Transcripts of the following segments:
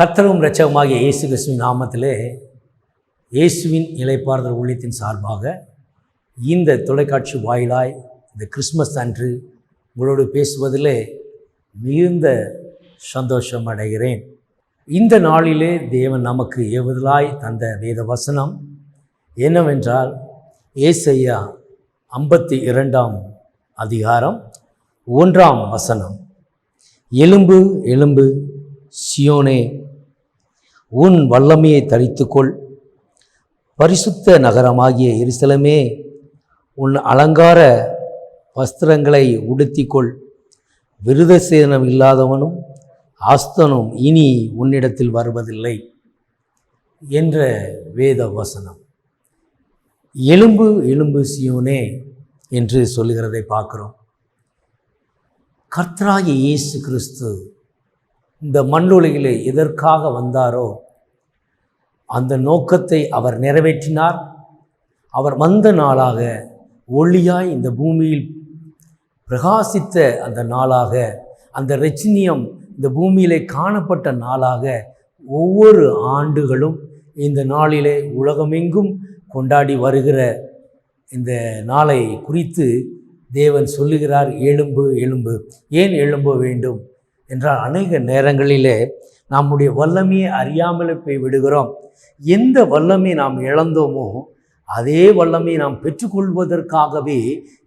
கர்த்தரும் இரட்சகமாகிய இயேசு கிறிஸ்துவின் நாமத்திலே இயேசுவின் இலைப்பாறுதல் ஊழியத்தின் சார்பாக இந்த தொலைக்காட்சி வாயிலாய் இந்த கிறிஸ்மஸ் அன்று உங்களோடு பேசுவதிலே மிகுந்த சந்தோஷம் அடைகிறேன். இந்த நாளிலே தேவன் நமக்கு எவதலாய் தந்த வேத வசனம் என்னவென்றால் ஏசையா ஐம்பத்தி இரண்டாம் அதிகாரம் ஒன்றாம் வசனம். எலும்பு எலும்பு சியோனே உன் வல்லமையை தரித்துக்கொள். பரிசுத்த நகரமாகிய எரிசலமே உன் அலங்கார வஸ்திரங்களை உடுத்திக்கொள். விருதசேதனம் இல்லாதவனும் ஆஸ்தனும் இனி உன்னிடத்தில் வருவதில்லை என்ற வேத வசனம். எலும்பு எலும்பு சியோனே என்று சொல்லுகிறதை பார்க்குறோம். கர்த்தராகிய இயேசு கிறிஸ்து இந்த மண்ணுலகிலே எதற்காக வந்தாரோ அந்த நோக்கத்தை அவர் நிறைவேற்றினார். அவர் வந்த நாளாக ஒளியாய் இந்த பூமியில் பிரகாசித்த அந்த நாளாக அந்த ரச்சினியம் இந்த பூமியிலே காணப்பட்ட நாளாக ஒவ்வொரு ஆண்டுகளும் இந்த நாளிலே உலகமெங்கும் கொண்டாடி வருகிற இந்த நாளை குறித்து தேவன் சொல்லுகிறார். எலும்பு எலும்பு ஏன் எழும்ப வேண்டும்? என்றால் அநேக நேரங்களிலே நம்முடைய வல்லமையை அறியாமலே போய் விடுகிறோம். எந்த வல்லமை நாம் இழந்தோமோ அதே வல்லமை நாம் பெற்றுக்கொள்வதற்காகவே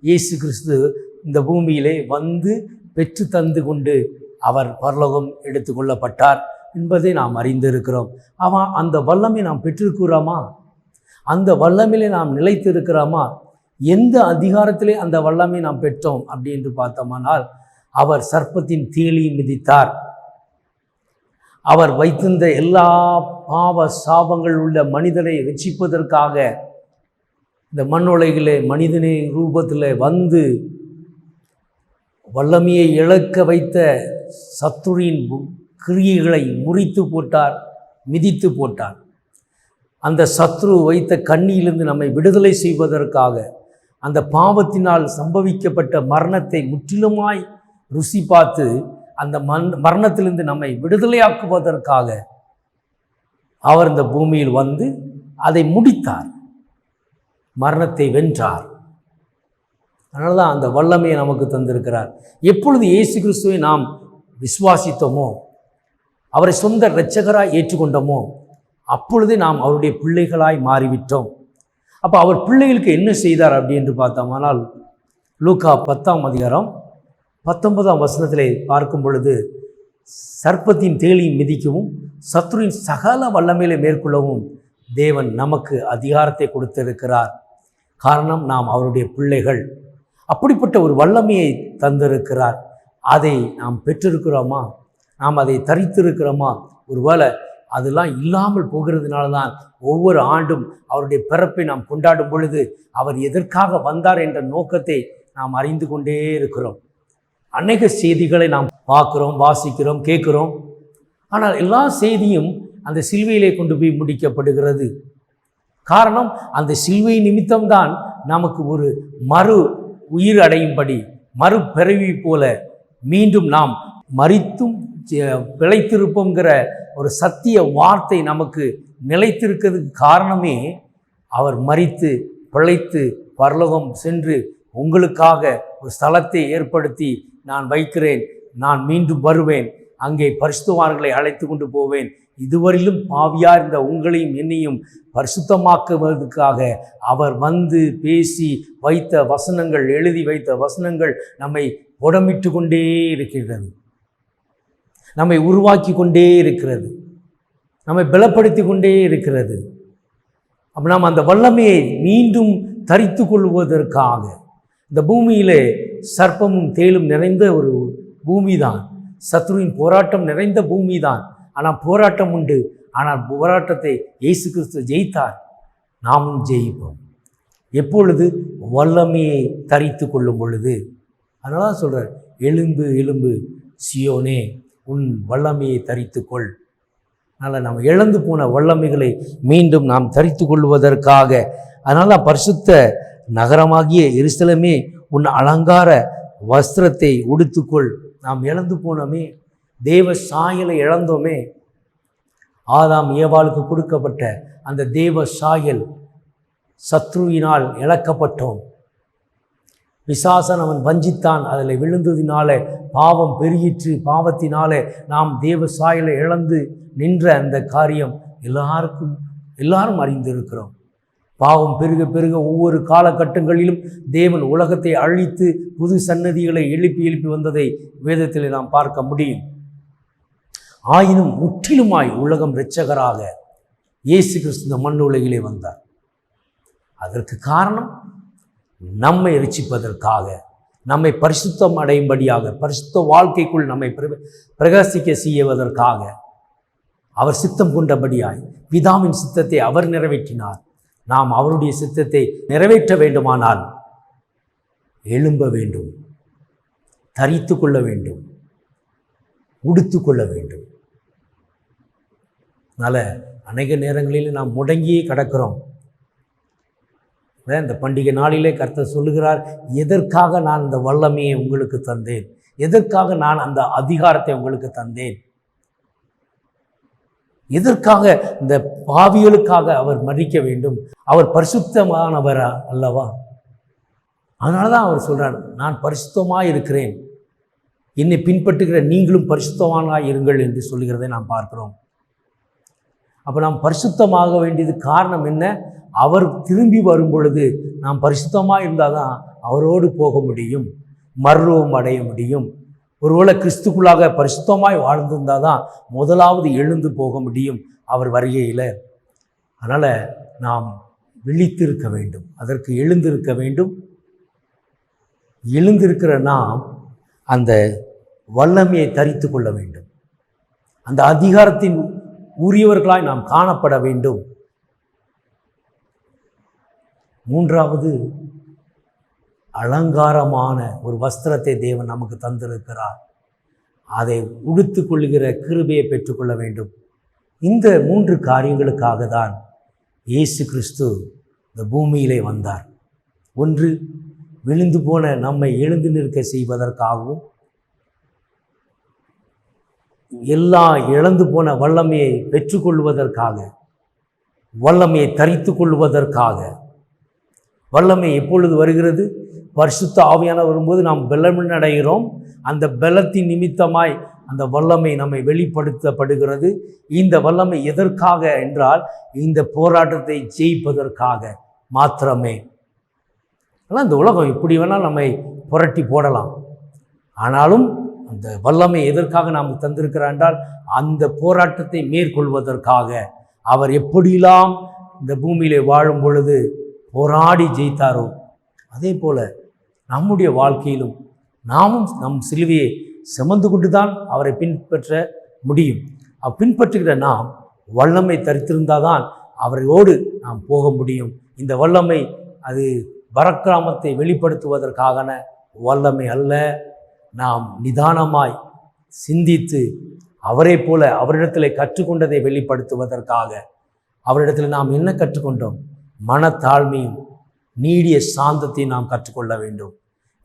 இயேசு கிறிஸ்து இந்த பூமியிலே வந்து பெற்று தந்து கொண்டு அவர் பரலோகம் எடுத்துக்கொள்ளப்பட்டார் என்பதை நாம் அறிந்திருக்கிறோம். அவன் அந்த வல்லமை நாம் பெற்றிருக்கிறோமா? அந்த வல்லமையிலே நாம் நிலைத்திருக்கிறோமா? எந்த அதிகாரத்திலே அந்த வல்லமை நாம் பெற்றோம் அப்படி என்று பார்த்தோமானால் அவர் சர்ப்பத்தின் தீலி மிதித்தார். அவர் வைத்திருந்த எல்லா பாவ சாபங்கள் உள்ள மனிதனை ரட்சிப்பதற்காக இந்த மண்ணுலகிலே மனிதனை ரூபத்தில் வந்து வல்லமையை இழக்க வைத்த சத்துரின் கிரியைகளை முறித்து போட்டார் மிதித்து போட்டார். அந்த சத்ரு வைத்த கண்ணியிலிருந்து நம்மை விடுதலை செய்வதற்காக அந்த பாவத்தினால் சம்பவிக்கப்பட்ட மரணத்தை முற்றிலுமாய் ருசி பார்த்து அந்த மண் மரணத்திலிருந்து நம்மை விடுதலையாக்குவதற்காக அவர் இந்த பூமியில் வந்து அதை முடித்தார். மரணத்தை வென்றார். அதனால தான் அந்த வல்லமையை நமக்கு தந்திருக்கிறார். எப்பொழுது இயேசு கிறிஸ்துவை நாம் விசுவாசித்தோமோ அவரை சொந்த இரட்சகராய் ஏற்றுக்கொண்டோமோ அப்பொழுதே நாம் அவருடைய பிள்ளைகளாய் மாறிவிட்டோம். அப்போ அவர் பிள்ளைகளுக்கு என்ன செய்தார் அப்படி என்று பார்த்தோமானால் லூக்கா பத்தாம் அதிகாரம் பத்தொன்பதாம் வசனத்திலே பார்க்கும் பொழுது சர்ப்பத்தின் தேலியும் மிதிக்கவும் சத்ருவின் சகல வல்லமையிலே மேற்கொள்ளவும் தேவன் நமக்கு அதிகாரத்தை கொடுத்திருக்கிறார். காரணம் நாம் அவருடைய பிள்ளைகள். அப்படிப்பட்ட ஒரு வல்லமையை தந்திருக்கிறார். அதை நாம் பெற்றிருக்கிறோமா? நாம் அதை தரித்திருக்கிறோமா? ஒருவேளை அதெல்லாம் இல்லாமல் போகிறதுனால தான் ஒவ்வொரு ஆண்டும் அவருடைய பிறப்பை நாம் கொண்டாடும் பொழுது அவர் எதற்காக வந்தார் என்ற நோக்கத்தை நாம் அறிந்து கொண்டே இருக்கிறோம். அநேக செய்திகளை நாம் பார்க்குறோம் வாசிக்கிறோம் கேட்குறோம். ஆனால் எல்லா செய்தியும் அந்த சிலுவையிலே கொண்டு போய் முடிக்கப்படுகிறது. காரணம் அந்த சிலுவை நிமித்தம்தான் நமக்கு ஒரு மறு உயிர் அடையும்படி மறுபிறவி போல மீண்டும் நாம் மறித்தும் பிழைத்திருப்போங்கிற ஒரு சத்திய வார்த்தை நமக்கு நிலைத்திருக்கிறதுக்கு காரணமே அவர் மறித்து பிழைத்து பரலோகம் சென்று உங்களுக்காக ஒரு ஸ்தலத்தை ஏற்படுத்தி நான் வைக்கிறேன் நான் மீண்டும் வருவேன் அங்கே பரிசுத்தவான்களை அழைத்து கொண்டு போவேன். இதுவரையிலும் பாவியார் இருந்த உங்களையும் என்னையும் பரிசுத்தமாக்குவதற்காக அவர் வந்து பேசி வைத்த வசனங்கள் எழுதி வைத்த வசனங்கள் நம்மை உடமிட்டு கொண்டே இருக்கிறது. நம்மை உருவாக்கி கொண்டே இருக்கிறது. நம்மை பலப்படுத்தி கொண்டே இருக்கிறது. அப்போ நாம் அந்த வல்லமையை மீண்டும் தரித்து கொள்வதற்காக இந்த பூமியிலே சர்ப்பமும் தேலும் நிறைந்த ஒரு பூமி தான் சத்ருவின் போராட்டம் நிறைந்த பூமி தான் ஆனால் போராட்டம் உண்டு. ஆனால் போராட்டத்தை இயேசு கிறிஸ்து ஜெயித்தார். நாமும் ஜெயிப்போம். எப்பொழுது? வல்லமையை தரித்து கொள்ளும் பொழுது. அதனால சொல்கிறார் எலும்பு எலும்பு சியோனே உன் வல்லமையை தரித்துக்கொள் அதனால் நாம் இழந்து போன வல்லமைகளை மீண்டும் நாம் தரித்து கொள்வதற்காக. அதனால் பரிசுத்த நகரமாகிய எரிசலமே உன் அலங்கார வஸ்திரத்தை உடுத்துக்கொள். நாம் இழந்து போனோமே தேவ சாயலை இழந்தோமே. ஆதாம் ஏவாளுக்கு கொடுக்கப்பட்ட அந்த தேவ சாயல் சத்ருவினால் இழக்கப்பட்டோம். பிசாசன் அவன் வஞ்சித்தான் அதில் விழுந்ததினால பாவம் பெருகிற்று. பாவத்தினால நாம் தேவ சாயலை இழந்து நின்ற அந்த காரியம் எல்லாருக்கும் எல்லாரும் அறிந்திருக்கிறோம். பாவம் பெருக பெருக ஒவ்வொரு காலகட்டங்களிலும் தேவன் உலகத்தை அழித்து புது சன்னதிகளை எழுப்பி எழுப்பி வந்ததை வேதத்தில் நாம் பார்க்க முடியும். ஆயினும் முற்றிலுமாய் உலகம் இரட்சகராக இயேசு கிறிஸ்து இந்த மண் உலகிலே வந்தார். அதற்கு காரணம் நம்மை ரட்சிப்பதற்காக நம்மை பரிசுத்தம் அடையும்படியாக பரிசுத்த வாழ்க்கைக்குள் நம்மை பிரகாசிக்க செய்வதற்காக அவர் சித்தம் கொண்டபடியாய் பிதாவின் சித்தத்தை அவர் நிறைவேற்றினார். நாம் அவருடைய சித்தத்தை நிறைவேற்ற வேண்டுமானால் எழும்ப வேண்டும் தரித்து கொள்ள வேண்டும் உடுத்து கொள்ள வேண்டும். அதனால் அநேக நேரங்களில் நாம் முடங்கியே கிடக்கிறோம். அதான் இந்த பண்டிகை நாளிலே கர்த்தர் சொல்லுகிறார் எதற்காக நான் இந்த வல்லமையை உங்களுக்கு தந்தேன்? எதற்காக நான் அந்த அதிகாரத்தை உங்களுக்கு தந்தேன்? எதற்காக இந்த பாவிகளுக்காக அவர் மறிக்க வேண்டும்? அவர் பரிசுத்தமானவர் அல்லவா? அதனால தான் அவர் சொல்கிறார் நான் பரிசுத்தமாக இருக்கிறேன். என்னை பின்பற்றுகிற நீங்களும் பரிசுத்தமானாக இருங்கள் என்று சொல்லுகிறதை நாம் பார்க்கிறோம். அப்போ நாம் பரிசுத்தமாக வேண்டியது காரணம் என்ன? அவர் திரும்பி வரும் பொழுது நாம் பரிசுத்தமாக இருந்தால் தான் அவரோடு போக முடியும் மறுரூபம் அடைய முடியும். ஒருவேளை கிறிஸ்துக்குள்ளாக பரிசுத்தமாய் வாழ்ந்திருந்தால் தான் முதலாவது எழுந்து போக முடியும் அவர் வருகையில். அதனால் நாம் விழித்திருக்க வேண்டும். அதற்கு எழுந்திருக்க வேண்டும். எழுந்திருக்கிற நாம் அந்த வல்லமையை தரித்து கொள்ள வேண்டும். அந்த அதிகாரத்தின் உரியவர்களாய் நாம் காணப்பட வேண்டும். மூன்றாவது அலங்காரமான ஒரு வஸ்திரத்தை தேவன் நமக்கு தந்திருக்கிறார். அதை உடுத்து கொள்கிற கிருபையை பெற்றுக்கொள்ள வேண்டும். இந்த மூன்று காரியங்களுக்காக தான் இயேசு கிறிஸ்து இந்த பூமியிலே வந்தார். ஒன்று விழுந்து போன நம்மை எழுந்து நிற்க செய்வதற்காகவும் எல்லா இழந்து போன வல்லமையை பெற்றுக்கொள்வதற்காக வல்லமையை தரித்து கொள்வதற்காக வல்லமை எப்பொழுது வருகிறது? பரிசுத்த ஆவியான வரும்போது நாம் பலமின் அடைகிறோம் அந்த பலத்தின் நிமித்தமாய் அந்த வல்லமை நம்மை வெளிப்படுத்தப்படுகிறது. இந்த வல்லமை எதற்காக என்றால் இந்த போராட்டத்தை ஜெயிப்பதற்காக மாத்திரமே. ஆனால் இந்த உலகம் இப்படி வேணால் நம்மை புரட்டி போடலாம். ஆனாலும் அந்த வல்லமை எதற்காக நாம் தந்திருக்கிறார் என்றால் அந்த போராட்டத்தை மேற்கொள்வதற்காக. அவர் எப்படியெல்லாம் இந்த பூமியிலே வாழும் பொழுது போராடி ஜெயித்தாரோ? அதே போல நம்முடைய வாழ்க்கையிலும் நாமும் நம் சிலுவையை சுமந்து கொண்டு தான் அவரை பின்பற்ற முடியும். அவ் பின்பற்றுகிற நாம் வல்லமை தரித்திருந்தால் தான் அவரோடு நாம் போக முடியும். இந்த வல்லமை அது பரக்கிராமத்தை வெளிப்படுத்துவதற்கான வல்லமை அல்ல. நாம் நிதானமாய் சிந்தித்து அவரை போல அவரிடத்தில் கற்றுக்கொண்டதை வெளிப்படுத்துவதற்காக அவரிடத்தில் நாம் என்ன கற்றுக்கொண்டோம்? மனத்தாழ்மையும் நீடிய சாந்தத்தையும் நாம் கற்றுக்கொள்ள வேண்டும்.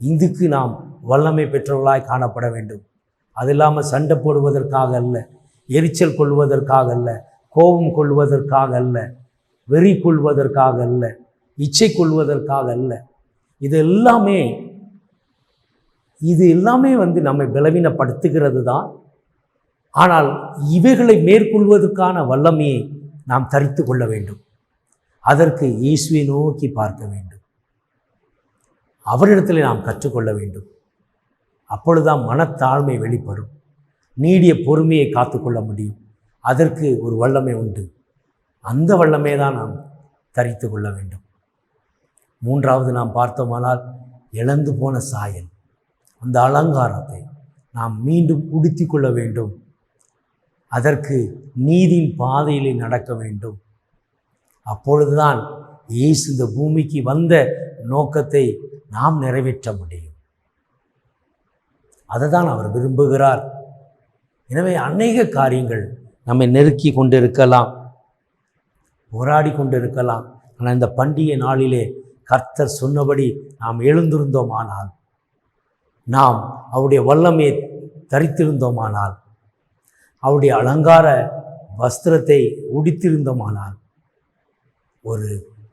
இதுக்கு நாம் வல்லமை பெற்றவர்களாய் காணப்பட வேண்டும். அது இல்லாமல் சண்டை போடுவதற்காக அல்ல எரிச்சல் கொள்வதற்காக அல்ல கோபம் கொள்வதற்காக அல்ல வெறி கொள்வதற்காக அல்ல இச்சை கொள்வதற்காக அல்ல. இது எல்லாமே இது எல்லாமே வந்து நம்மை பலவீனப்படுத்துகிறது தான் ஆனால் இவைகளை மேற்கொள்வதற்கான வல்லமையை நாம் தரித்து கொள்ள வேண்டும். அதற்கு ஈஸ்வை நோக்கி பார்க்க வேண்டும். அவரிடத்தில் நாம் கற்றுக்கொள்ள வேண்டும். அப்பொழுதுதான் மனத்தாழ்மை வெளிப்படும். நீடிய பொறுமையை காத்துக்கொள்ள முடியும். அதற்கு ஒரு வல்லமை உண்டு. அந்த வல்லமே தான் நாம் தரித்து கொள்ள வேண்டும். மூன்றாவது நாம் பார்த்தோமானால் இழந்து போன சாயல். அந்த அலங்காரத்தை நாம் மீண்டும் உடுத்தி கொள்ள வேண்டும். அதற்கு நீதியின் பாதையிலே நடக்க வேண்டும். அப்பொழுதுதான் இயேசு இந்த பூமிக்கு வந்த நோக்கத்தை நாம் நிறைவேற்ற முடியும். அதை தான் அவர் விரும்புகிறார். எனவே அநேக காரியங்கள் நம்மை நெருக்கி கொண்டிருக்கலாம் போராடி கொண்டிருக்கலாம். ஆனால் இந்த பண்டிகை நாளிலே கர்த்தர் சொன்னபடி நாம் எழுந்திருந்தோமானால் நாம் அவருடைய வல்லமையை தரித்திருந்தோமானால் அவருடைய அலங்கார வஸ்திரத்தை உடித்திருந்தோமானால் ஒரு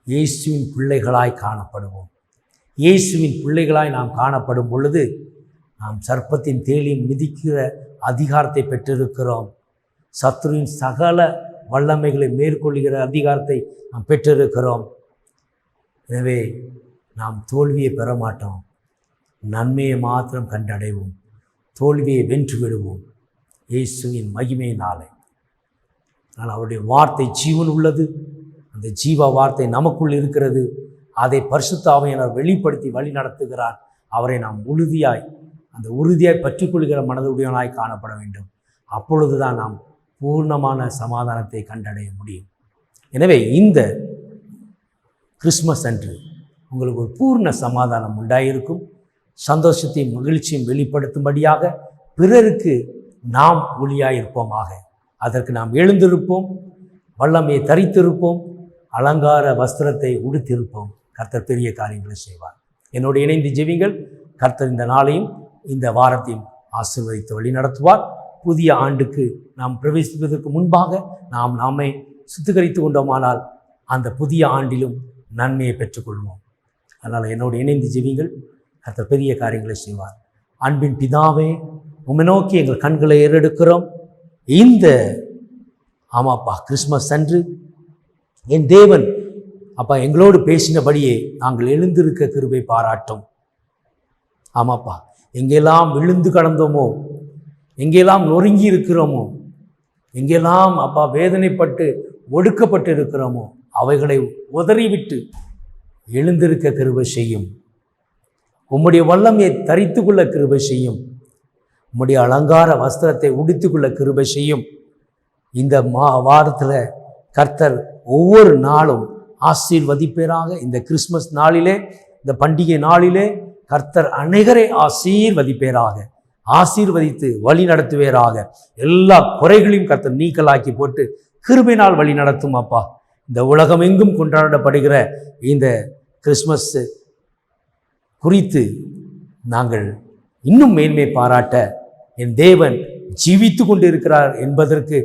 இயேசுவின் பிள்ளைகளாய் காணப்படுவோம். இயேசுவின் பிள்ளைகளாய் நாம் காணப்படும் பொழுது நாம் சர்ப்பத்தின் தேலியும் மிதிக்கிற அதிகாரத்தை பெற்றிருக்கிறோம். சத்ருவின் சகல வல்லமைகளை மேற்கொள்கிற அதிகாரத்தை நாம் பெற்றிருக்கிறோம். எனவே நாம் தோல்வியை பெற மாட்டோம் நன்மையை மாத்திரம் கண்டடைவோம். தோல்வியை வென்று விடுவோம். இயேசுவின் மகிமையினாலே. ஆனால் அவருடைய வார்த்தை ஜீவன் உள்ளது. அந்த ஜீவ வார்த்தை நமக்குள் இருக்கிறது. அதை பரிசுத்தாவையினர் வெளிப்படுத்தி வழி நடத்துகிறார். அவரை நாம் உறுதியாய் அந்த உறுதியாய் பற்றி கொள்கிற மனதுடையவனாய் காணப்பட வேண்டும். அப்பொழுது தான் நாம் பூர்ணமான சமாதானத்தை கண்டடைய முடியும். எனவே இந்த கிறிஸ்மஸ் அன்று உங்களுக்கு ஒரு பூர்ண சமாதானம் உண்டாயிருக்கும். சந்தோஷத்தையும் மகிழ்ச்சியும் வெளிப்படுத்தும்படியாக பிறருக்கு நாம் ஒளியாயிருப்போமாக. அதற்கு நாம் எழுந்திருப்போம் வல்லமையை தரித்திருப்போம் அலங்கார வஸ்திரத்தை உடுத்திருப்போம் கர்த்தர் பெரிய காரியங்களை செய்வார். என்னோடு இணைந்து ஜெவிங்கள் கர்த்தர் இந்த நாளையும் இந்த வாரத்தையும் ஆசீர்வதித்து வழி நடத்துவார். புதிய ஆண்டுக்கு நாம் பிரவேசிப்பதற்கு முன்பாக நாம் நாமே சுத்திகரித்து கொண்டோமானால் அந்த புதிய ஆண்டிலும் நன்மையை பெற்றுக்கொள்வோம். அதனால் என்னோடு இணைந்து ஜெவிங்கள் கர்த்தர் பெரிய காரியங்களை செய்வார். அன்பின் பிதாவே உம்மை நோக்கி எங்கள் கண்களை ஏறெடுக்கிறோம். இந்த ஆமாப்பா கிறிஸ்மஸ் அன்று என் தேவன் அப்பா எங்களோடு பேசினபடியே நாங்கள் எழுந்திருக்க கிருபை பாராட்டும். ஆமாப்பா எங்கெல்லாம் விழுந்து கடந்தோமோ எங்கெல்லாம் நொறுங்கி இருக்கிறோமோ எங்கெல்லாம் அப்பா வேதனைப்பட்டு ஒடுக்கப்பட்டு இருக்கிறோமோ அவைகளை உதறிவிட்டு எழுந்திருக்க கிருபை செய்யும். உம்முடைய வல்லமையை தரித்து கொள்ள கிருபை செய்யும். உம்முடைய அலங்கார வஸ்திரத்தை உடுத்திக்கொள்ள கிருபை செய்யும். இந்த மா வாரத்தில் கர்த்தர் ஒவ்வொரு நாளும் ஆசீர்வதிப்பேராக. இந்த கிறிஸ்மஸ் நாளிலே இந்த பண்டிகை நாளிலே கர்த்தர் அநேகரை ஆசீர்வதிப்பேராக ஆசீர்வதித்து வழி நடத்துவேராக. எல்லா குறைகளையும் கர்த்தர் நீக்கலாக்கி போட்டு கிருபினால் வழி நடத்தும் அப்பா. இந்த உலகம் எங்கும் கொண்டாடப்படுகிற இந்த கிறிஸ்மஸ் குறித்து நாங்கள் இன்னும் மேன்மை பாராட்ட என் தேவன் ஜீவித்து கொண்டிருக்கிறார் என்பதற்கு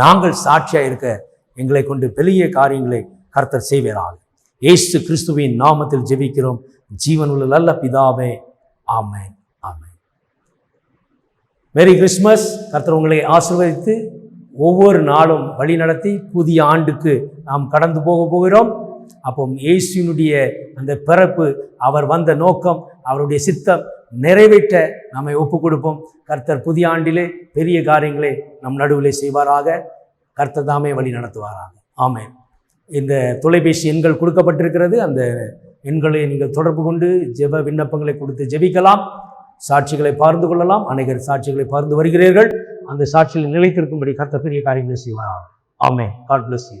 நாங்கள் சாட்சியாக இருக்க எங்களை கொண்டு பெரிய காரியங்களை கர்த்தர் செய்வீராக. ஏசு கிறிஸ்துவின் நாமத்தில் ஜெபிக்கிறோம். ஜீவனுள்ள நல்ல பிதாவே ஆமேன் ஆமென். மேரி கிறிஸ்மஸ் கர்த்தர் உங்களை ஆசிர்வதித்து ஒவ்வொரு நாளும் வழி நடத்தி புதிய ஆண்டுக்கு நாம் கடந்து போக போகிறோம். அப்போ இயேசுனுடைய அந்த பிறப்பு அவர் வந்த நோக்கம் அவருடைய சித்தம் நிறைவேற்ற நம்மை ஒப்பு கொடுப்போம் கர்த்தர் புதிய ஆண்டிலே பெரிய காரியங்களை நம் நடுவிலே செய்வாராக. கர்த்தர் தாமே வழி நடத்துவாராங்க ஆமே இந்த தொலைபேசி எண்கள் கொடுக்கப்பட்டிருக்கிறது. அந்த எண்களை நீங்கள் தொடர்பு கொண்டு ஜெப விண்ணப்பங்களை கொடுத்து ஜெபிக்கலாம். சாட்சிகளை பகிர்ந்து கொள்ளலாம். அனைகர் சாட்சிகளை பகிர்ந்து வருகிறீர்கள். அந்த சாட்சியில் நிலைத்திருக்கும்படி கர்த்தர் பெரிய காரியங்களை செய்வாராக. ஆமே காட் பிளஸ் யூ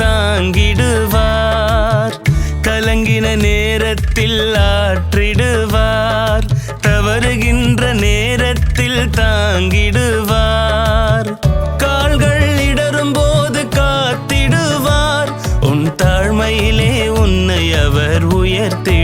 தாங்கிடுவார். கலங்கின நேரத்தில் ஆற்றிடுவார். தவறுகின்ற நேரத்தில் தாங்கிடுவார். கால்கள் இடரும் போது காத்திடுவார். உன் தாழ்மையிலே உன்னை அவர் உயர்த்தி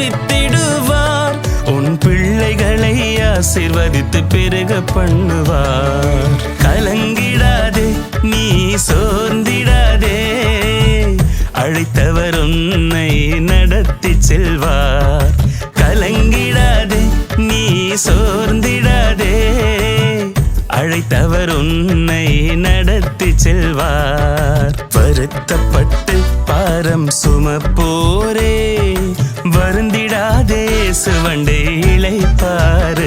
குறித்திடுவார். உன் பிள்ளைகளை ஆசிர்வதித்து பெருக பண்ணுவார். கலங்கிடாதே நீ சோர்ந்திடாதே. அழைத்தவர் உன்னை நடத்தி செல்வார். கலங்கிடாதே நீ சோர்ந்திடாதே. அழைத்தவர் உன்னை நடத்தி செல்வார். வருத்தப்பட்டு பாரம் சுமப்போரே. வருந்திடாதே இழைப்பார்.